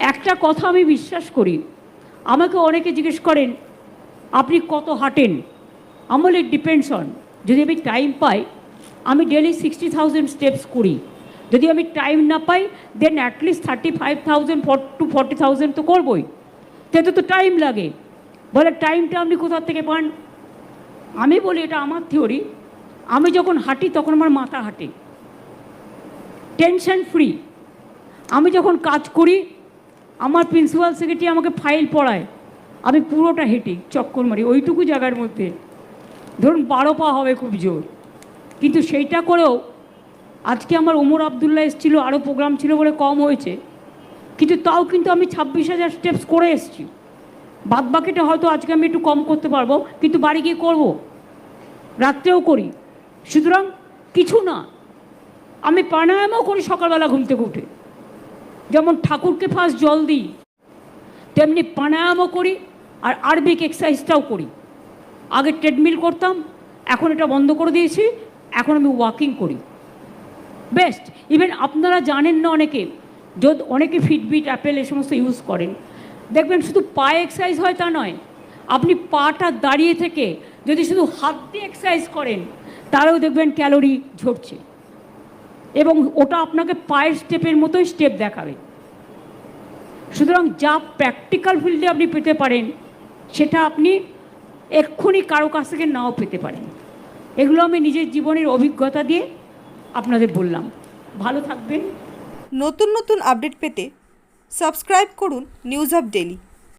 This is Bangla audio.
একটা কথা আমি বিশ্বাস করি। আমাকে অনেকে জিজ্ঞেস করেন, আপনি কত হাঁটেন? আমার ইট ডিপেন্ডস অন যদি আমি টাইম পাই, আমি ডেলি সিক্সটি থাউজেন্ড স্টেপস করি। যদি আমি টাইম না পাই then at least thirty five thousand to forty thousand তো করবোই। তাতে তো টাইম লাগে। বলে টাইমটা আপনি কোথা থেকে পান? আমি বলি, এটা আমার থিওরি আমি যখন হাঁটি, তখন আমার মাথা হাঁটে। টেনশন ফ্রি আমি যখন কাজ করি আমার প্রিন্সিপাল সেক্রেটারি আমাকে ফাইল পড়ায়। আমি পুরোটা হেঁটে চক্কর মারি, ওইটুকু জায়গার মধ্যে। ধরুন বারো পা হবে খুব জোর। কিন্তু সেইটা করেও আজকে আমার ওমর আবদুল্লাহ এসেছিল আরও প্রোগ্রাম ছিল বলে কম হয়েছে। কিন্তু তাও কিন্তু আমি ছাব্বিশ হাজার স্টেপস করে এসেছি। বাদ বাকিটা হয়তো আজকে আমি একটু কম করতে পারব, কিন্তু বাড়ি গিয়ে করব। রাত্রেও করি। সুতরাং কিছু না। আমি প্রাণায়ামও করি সকালবেলা ঘুম থেকে উঠে। যেমন ঠাকুরকে ফার্স্ট জল দিই, তেমনি প্রাণায়ামও করি আর আরবিক এক্সারসাইজটাও করি। আগে ট্রেডমিল করতাম, এখন এটা বন্ধ করে দিয়েছি, এখন আমি ওয়াকিং করি। বেস্ট ইভেন আপনারা জানেন না অনেকে, যদি, অনেকে ফিটবিট অ্যাপেল এ সমস্ত ইউজ করেন। দেখবেন শুধু পায়ে এক্সারসাইজ হয় তা নয়, আপনি পাটা দাঁড়িয়ে থেকে যদি শুধু হাত দিয়ে এক্সারসাইজ করেন তারাও দেখবেন ক্যালোরি ঝরছে। এবং ওটা আপনাকে পায়ের স্টেপের মতোই স্টেপ দেখাবে। সুতরাং যা প্র্যাকটিক্যাল ফিল্ডে আপনি পেতে পারেন, সেটা আপনি এক্ষুনি কারও কাছ থেকে নাও পেতে পারেন। এগুলো আমি নিজের জীবনের অভিজ্ঞতা দিয়ে আপনাদের বললাম। ভালো থাকবেন। নতুন নতুন আপডেট পেতে সাবস্ক্রাইব করুন নিউজ আপ ডেলি